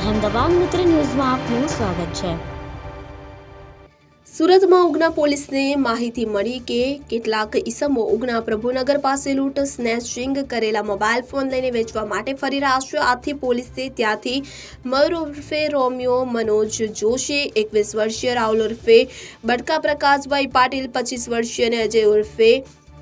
અહેમદાબાદ મિત્ર ન્યૂઝમાં આપનું સ્વાગત છે. સુરતમાં ઉગના પોલીસને માહિતી મળી કે કેટલાક ઈસમો ઉગના પ્રભુનગર પાસે લૂંટ, સ્નેચિંગ કરેલા મોબાઈલ ફોન લઈને વેચવા માટે ફરી રહ્યા છે. આથી પોલીસે ત્યાંથી મયુર ઉર્ફે રોમિયો મનોજ જોશી, એકવીસ વર્ષીય રાહુલ ઉર્ફે, બડકા પ્રકાશભાઈ પાટીલ, પચીસ વર્ષીય અને અજય ઉર્ફે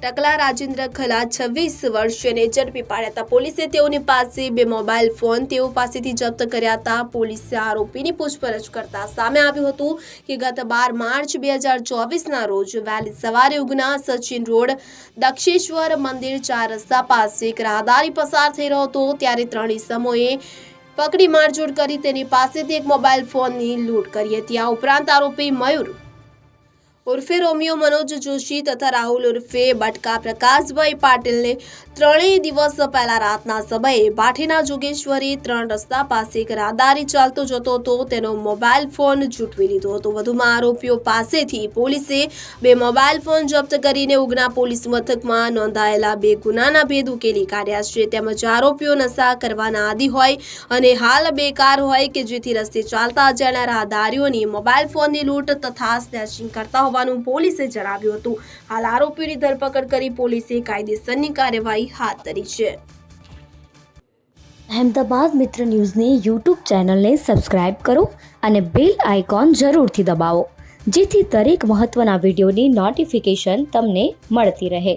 ટકલા રાજેન્દ્ર ખલા છવ્વીસ વર્ષીયને ઝડપી પાડ્યા હતા. પોલીસે તેઓની પાસે બે મોબાઈલ ફોન તેઓ પાસેથી જપ્ત કર્યા હતા. પોલીસે આરોપીની પૂછપરછ કરતા સામે આવ્યું હતું કે ગત બાર માર્ચ બે હજાર ચોવીસના રોજ વહેલી સવારે ઉગના સચિન રોડ, દક્ષેશ્વર મંદિર ચાર રસ્તા પાસે એક રાહદારી પસાર થઈ રહ્યો હતો. ત્યારે ત્રણ સમૂહે પકડી મારજોડ કરી તેની પાસેથી એક મોબાઈલ ફોનની લૂંટ કરી હતી. આ ઉપરાંત આરોપી મયુર ઉર્ફે રોમિયો મનોજ જોશી તથા રાહુલ ઉર્ફે બટકા પ્રકાશભાઈ પાટીલને ત્રણેય દિવસ પહેલા રાતના સમયે બાઠીના જોગેશ્વરી ત્રણ રસ્તા પાસે એક રાહદારી ચાલતો જતો હતો. તેનો મોબાઈલ ફોન ઝૂંટવી લીધો હતો. વધુમાં આરોપીઓ પાસેથી પોલીસે બે મોબાઈલ ફોન જપ્ત કરીને ઉગના પોલીસ મથકમાં નોંધાયેલા બે ગુનાના ભેદ ઉકેલી કાઢ્યા છે. તેમજ આરોપીઓ નશા કરવાના આદિ હોય અને હાલ બેકાર હોય કે જેથી રસ્તે ચાલતા અજાણ્યા રાહદારીઓની મોબાઈલ ફોનની લૂંટ તથા સ્નેચિંગ કરતા હોવાનું પોલીસે જણાવ્યું હતું. હાલ આરોપીની ધરપકડ કરી પોલીસે કાયદેસરની કાર્યવાહી હાથ ધરી છે. અહેમદાબાદ મિત્ર ન્યૂઝની યુટ્યુબ ચેનલને સબસ્ક્રાઇબ કરો અને બેલ આઇકોન જરૂરથી દબાવો, જેથી દરેક મહત્ત્વના વિડીયોની નોટિફિકેશન તમને મળતી રહે.